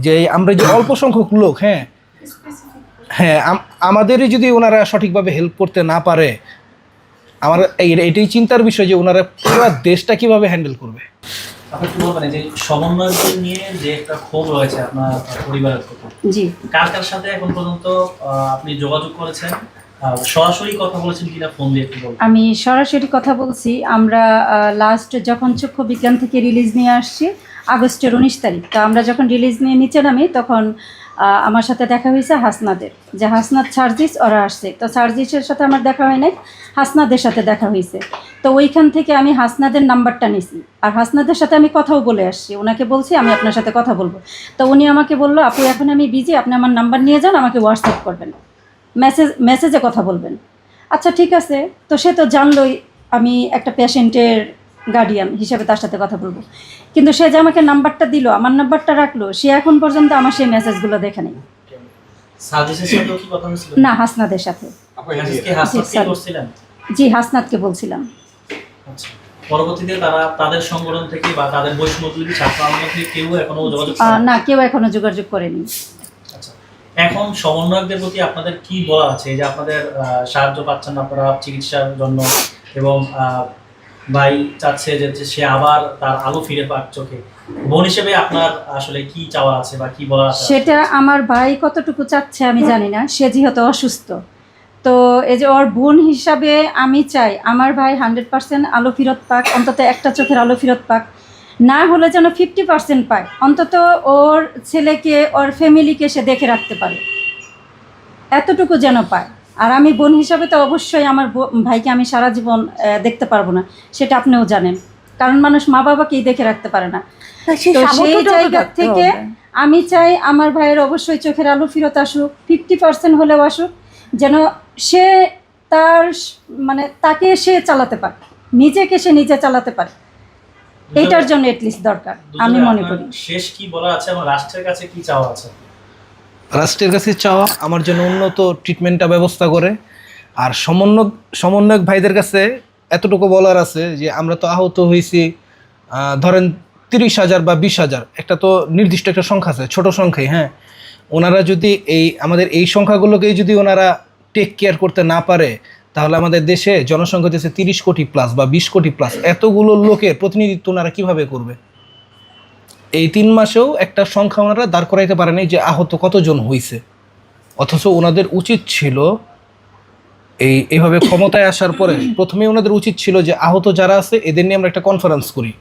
যে আমরা যে অল্প সংখ্যক লোক হ্যাঁ? হ্যাঁ আমাদেরই যদি ওনারা সঠিকভাবে হেল্প করতে না পারে আমার এই এটাই চিন্তার বিষয় যে ওনারা পুরো দেশটা কীভাবে হ্যান্ডেল করবে। আপনি একটু বলবেন এই যে সমন্বয়কদের নিয়ে যে একটা ক্ষোভ রয়েছে আপনার পরিবারের জি। কার কার সাথে এখন পর্যন্ত আপনি যোগাযোগ করেছেন? সরাসরি কথা বলেছেন কিনা ফোন দিয়ে আমি সরাসরি কথা বলছি। আমরা লাস্ট যখন চক্ষু বিজ্ঞান থেকে রিলিজ নিয়ে আসছি আগস্টের উনিশ তারিখ। তো আমরা যখন রিলিজ নিয়ে নিচে নামি, তখন আমার সাথে দেখা হয়েছে হাসনাদের, যে হাসনাদ সার্জিস, ওরা আসছে। তো সার্জিসের সাথে আমার দেখা হয় নাই, হাসনাদের সাথে দেখা হয়েছে। তো ওইখান থেকে আমি হাসনাদের নাম্বারটা নিছি। আর হাসনাদের সাথে আমি কথাও বলে আসছি। ওনাকে বলছি, আমি আপনার সাথে কথা বলব। তো উনি আমাকে বলল, আপু, এখন আমি বিজি আপনি আমার নাম্বার নিয়ে যান, আমাকে হোয়াটসঅ্যাপ করবেন। মেসেজ মেসেজে কথা বলবেন। আচ্ছা ঠিক আছে। তো সে তো জানলোই, আমি একটা পেশেন্টের গার্ডিয়ান হিসেবে তার সাথে কথা বলব। কিন্তু সে যে আমাকে নাম্বারটা দিল আমার নাম্বারটা রাখল সে এখন পর্যন্ত আমার সেই মেসেজগুলো দেখে নেই। না হাসনাদের সাথে। জি। হাসনাদকে বলছিলাম। আচ্ছা পরবর্তীতে তারা তাদের সংগঠন থেকে বা তাদের বৈষ্ণবী ছাত্র আন্দোলন থেকে কেউ এখনও যোগাযোগ না কেউ এখনও যোগাযোগ করেনি। আচ্ছা এখন সমন্বয়কদের প্রতি আপনাদের কি বলা আছে? যে আপনাদের সাহায্য পাচ্ছেন আপনারা চিকিৎসার জন্য এবং ভাই চাচ্ছে যে সে আবার তার আলো ফিরে পাক চোখে। বোন হিসেবে আপনার আসলে কি চাওয়া আছে বা কি বলা আছে? সেটা আমার ভাই কতটুকু চাচ্ছে আমি জানি না, সে যেহেতু অসুস্থ। তো এই যে ওর বোন হিসাবে আমি চাই আমার ভাই হান্ড্রেড পার্সেন্ট আলো ফিরত পাক, অন্তত একটা চোখের আলো ফেরত পাক। না হলে যেন ফিফটি পার্সেন্ট পায়, অন্তত ওর ছেলেকে, ওর ফ্যামিলিকে সে দেখে রাখতে পারে। এতটুকু যেন পায়। আর আমি বোন হিসাবে তো অবশ্যই আমার ভাইকে আমি সারা জীবন দেখতে পারব না। সেটা আপনিও জানেন। কারণ মানুষ মা বাবাকেই দেখে রাখতে পারে না। তো সেই জায়গা থেকে আমি চাই আমার ভাইয়ের অবশ্যই চোখের আলো ফিরত আসুক ফিফটি পার্সেন্ট হলেও আসুক যেন সে তার মানে তাকে সে চালাতে পারে। নিজেকে সে নিজে চালাতে পারে। এইটার জন্য এটলিস্ট দরকার আমি মনে করি। শেষ কি বলা আছে এবং রাষ্ট্রের কাছে কি চাওয়া আছে? রাষ্ট্রের কাছে চাওয়া, আমার জন্য উন্নত ট্রিটমেন্টটা ব্যবস্থা করে। আর সমন্বয়, সমন্বয়ক ভাইদের কাছে এতটুকু বলার আছে যে, আমরা তো আহত হয়েছি ধরেন তিরিশ হাজার বা বিশ হাজার। একটা তো নির্দিষ্ট একটা সংখ্যা আছে, ছোট সংখ্যাই হ্যাঁ। ওনারা যদি এই, আমাদের এই সংখ্যাগুলোকেই যদি ওনারা টেক কেয়ার করতে না পারে, তাহলে আমাদের দেশে জনসংখ্যা দেশে তিরিশ কোটি প্লাস বা বিশ কোটি প্লাস এতগুলো লোকের প্রতিনিধিত্ব ওনারা কীভাবে করবে? এই তিন মাসেও একটা সংখ্যা ওনারা দাঁড় করাইতে পারেনি যে আহত কতজন হয়েছে অথচ ওনাদের উচিত ছিল এই এইভাবে ক্ষমতায় আসার পরে প্রথমে ওনাদের উচিত ছিল যে আহত যারা আছে, এদের নিয়ে আমরা একটা কনফারেন্স করি।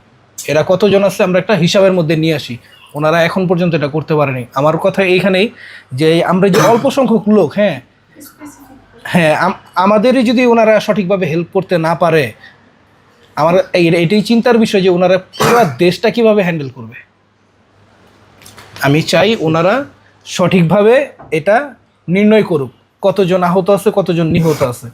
এরা কতজন আছে আমরা একটা হিসাবের মধ্যে নিয়ে আসি। ওনারা এখন পর্যন্ত এটা করতে পারেনি। আমার কথা এইখানেই যে আমরা যে অল্প সংখ্যক লোক হ্যাঁ হ্যাঁ আম- আমাদেরই যদি ওনারা সঠিকভাবে হেল্প করতে না পারে, আমার এটাই চিন্তার বিষয় যে ওনারা পুরো দেশটা কীভাবে হ্যান্ডেল করবে। আমি চাই ওনারা সঠিকভাবে এটা নির্ণয় করুক কতজন আহত আছে কতজন নিহত আছে।